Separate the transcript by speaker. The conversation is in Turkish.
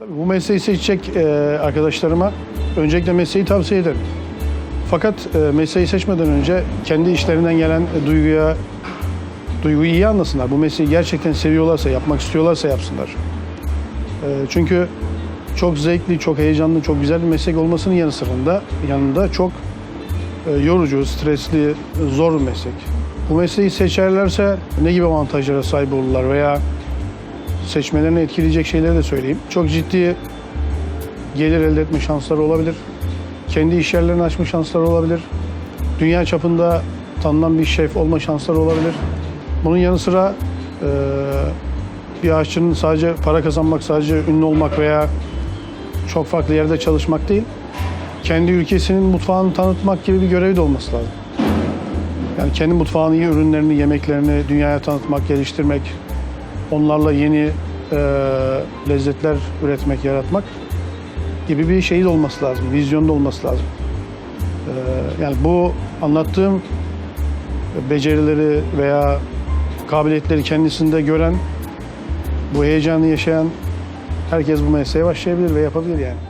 Speaker 1: Tabii bu mesleği seçecek e, arkadaşlarıma öncelikle mesleği tavsiye ederim. Fakat e, mesleği seçmeden önce kendi işlerinden gelen e, duyguya duyguyu iyi anlasınlar. Bu mesleği gerçekten seviyorlarsa, yapmak istiyorlarsa yapsınlar. Çünkü çok zevkli, çok heyecanlı, çok güzel bir meslek olmasının yanı sırasında yanında çok yorucu, stresli, zor bir meslek. Bu mesleği seçerlerse ne gibi avantajlara sahip olurlar veya seçmelerini etkileyecek şeyleri de söyleyeyim. Çok ciddi gelir elde etme şansları olabilir. Kendi iş yerlerini açma şansları olabilir. Dünya çapında tanınan bir şef olma şansları olabilir. Bunun yanı sıra e, bir aşçının sadece para kazanmak, sadece ünlü olmak veya çok farklı yerde çalışmak değil, kendi ülkesinin mutfağını tanıtmak gibi bir görevi de olması lazım. Yani kendi mutfağını, iyi ürünlerini, yemeklerini dünyaya tanıtmak, geliştirmek, onlarla yeni e, lezzetler üretmek, yaratmak gibi bir şey olması lazım, vizyonda olması lazım. E, yani bu anlattığım becerileri veya kabiliyetleri kendisinde gören, bu heyecanı yaşayan herkes bu mesleğe başlayabilir ve yapabilir yani.